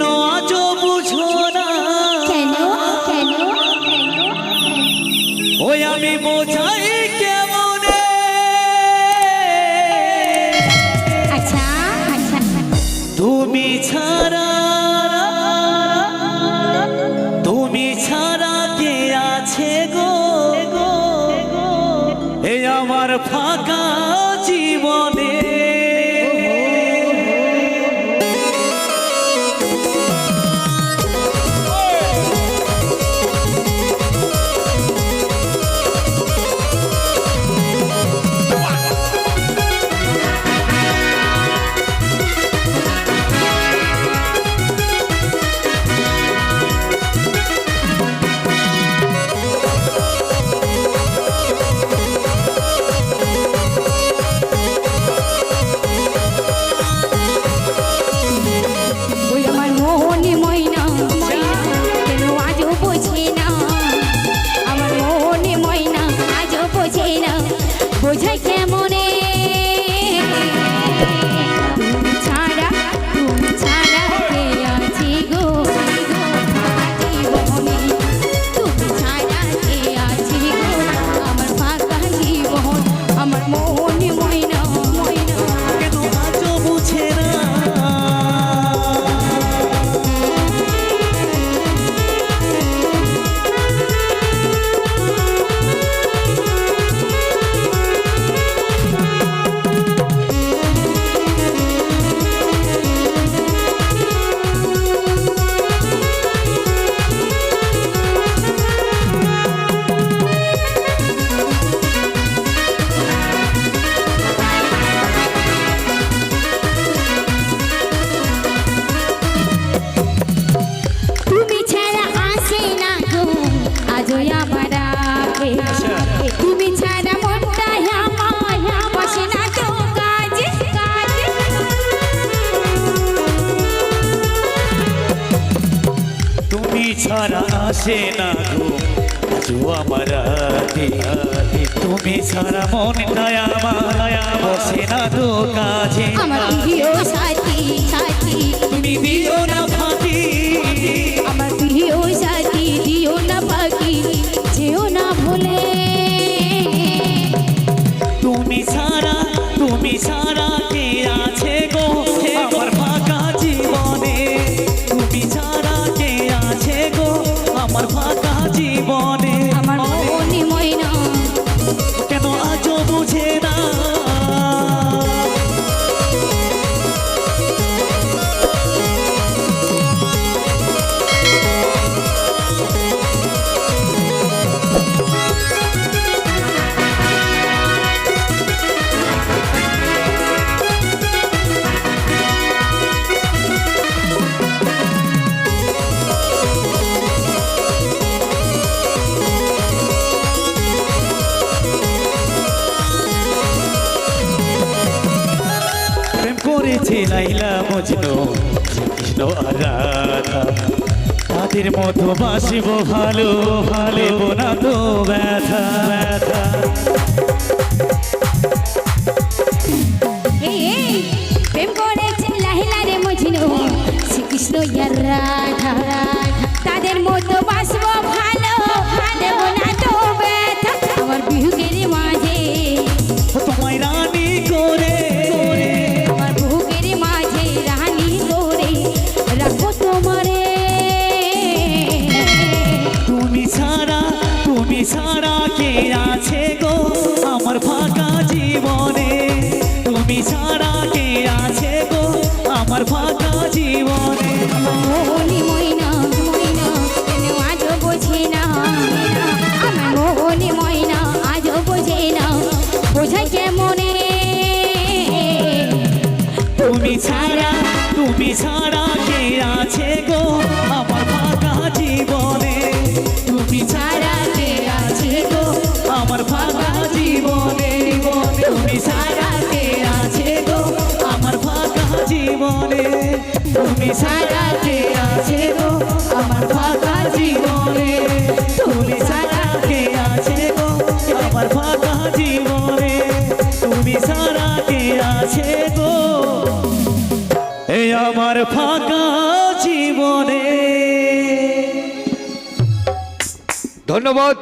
কেন আজ না? ওই আমি আচ্ছা, আচ্ছা। তুমি ছাড়া কে আছে গো? এ আমার ফাঁকা বোঝাই কেমনে ছাড়া আসে না গো। আজও আমার রাতে তুমি ছাড়া মনটা আমার। বসে না তো কাজে। আমার করেছে লাইলা মজনু। কৃষ্ণ আর রাধা, তাদের মতো বাসিব ভালো ভালো না তো ব্যথা ব্যথা। প্রেম শ্রীকৃষ্ণ রাধা, তাদের মতো কে আছে গো আমার ফাঁকা জীবনে? তুমি ছাড়া কে আছে গো আমার ফাঁকা জীবনে? মোহনি ময়না ময়না কেন আজও বোঝে না? আমার মোহনি ময়না আজও বোঝে না। বোঝাই কেমনে? তুমি ছাড়া তুমি ছাড়া তুমি ছাড়া কে আছে গো? আমার ফাঁকা জীবনে। তুমি ছাড়া কে আছে গো? আমার ফাঁকা জীবনে। তুমি ছাড়া কে আছে গো? এই আমার ফাঁকা জীবনে। ধন্যবাদ।